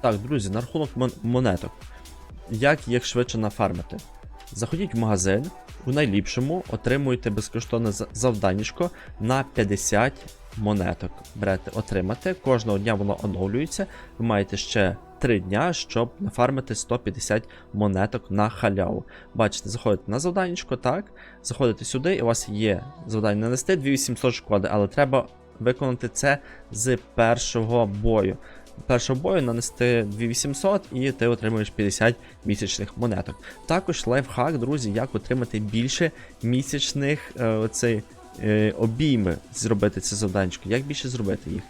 Так, друзі, на рахунок мон- монеток. Як їх швидше нафармити? Заходіть в магазин, у найліпшому отримуєте безкоштовне за- завданнячко на 50 монеток. Берете, отримати. Кожного дня воно оновлюється. Ви маєте ще 3 дня, щоб нафармити 150 монеток на халяву. Бачите, заходите на завданнячко, так. Заходите сюди, і у вас є завдання нанести 2800 шкоди, але треба виконати це з першого бою. Першого бою нанести 2800 і ти отримуєш 50 місячних монеток. Також лайфхак, друзі, як отримати більше місячних е, оцей, е, обійми, зробити це завданечко. Як більше зробити їх?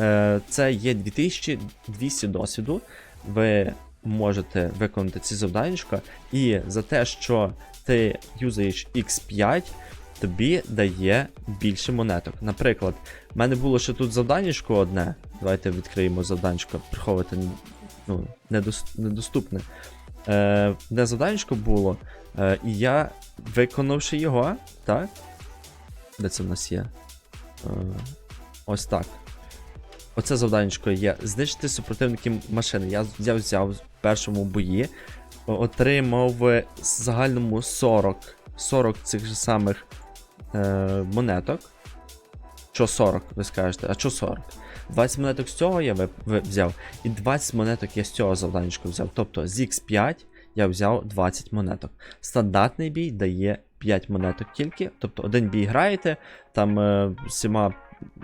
Е, це є 2200 досвіду. Ви можете виконати ці завданечка, і за те, що ти юзаєш X5, тобі дає більше монеток. Наприклад, в мене було ще тут завданечко одне. Давайте відкриємо завданечко, приховувати ну, недоступне. Е, де завданечко було, е, і я, виконавши його, так? Де це в нас є? Е, ось так. Оце завданечко є. Знищити супротивників машини. Я, я взяв в першому бої, отримав в загальному 40, 40 цих же самих е, монеток. Що 40, ви скажете, а що 40? 20 монеток з цього я взяв, і 20 монеток я з цього завданечка взяв. Тобто з X5 я взяв 20 монеток. Стандартний бій дає 5 монеток тільки. Тобто один бій граєте, там е, всіма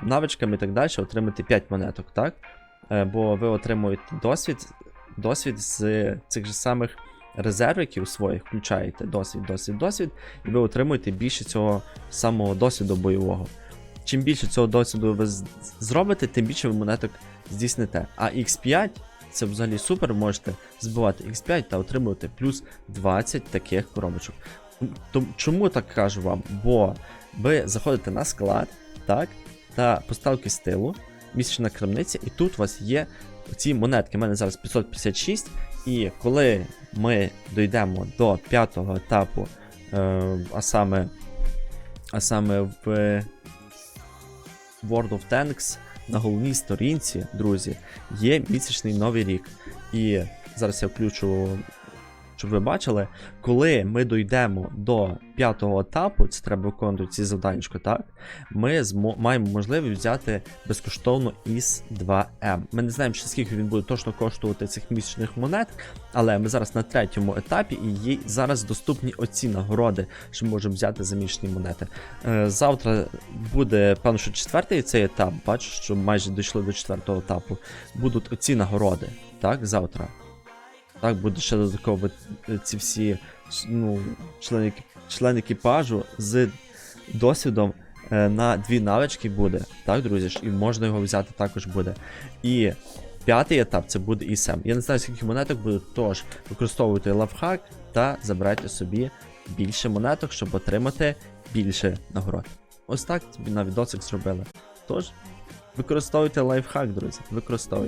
навичками і так далі, отримаєте 5 монеток, так? Е, бо ви отримуєте досвід, досвід з цих же самих резервиків своїх, включаєте досвід, досвід, досвід, і ви отримуєте більше цього самого досвіду бойового. Чим більше цього досвіду ви зробите, тим більше ви монеток здійсните. А X5 це взагалі супер, можете збивати X5 та отримувати плюс 20 таких коробочок. Чому так кажу вам? Бо ви заходите на склад, так, та поставки стилу, місячна крамниця, і тут у вас є ці монетки. У мене зараз 556, і коли ми дійдемо до п'ятого етапу, е, а саме, а саме в World of Tanks на головній сторінці, друзі, є місячний новий рік. І зараз я включу, щоб ви бачили, коли ми дійдемо до п'ятого етапу, це треба виконувати ці завданнячко, так? Ми змо- маємо можливість взяти безкоштовно ІС 2М. Ми не знаємо, чи скільки він буде точно коштувати цих місячних монет, але ми зараз на третьому етапі і є зараз доступні оці нагороди, що ми можемо взяти за місячні монети. Е, Завтра буде, певно, що четвертий цей етап. Бачу, що майже дійшли до четвертого етапу. Будуть оці нагороди, так, завтра. Так, буде ще додатково ці всі ну, члени, члени екіпажу з досвідом е, на дві навички буде. Так, друзі, ж, і можна його взяти також буде. І п'ятий етап це буде ІСМ. Я не знаю, скільки монеток буде, тож використовуйте лавхак та забирайте собі більше монеток, щоб отримати більше нагород. Ось так на відосик зробили. Тож, використовуйте лайфхак, друзі. Використовуйте.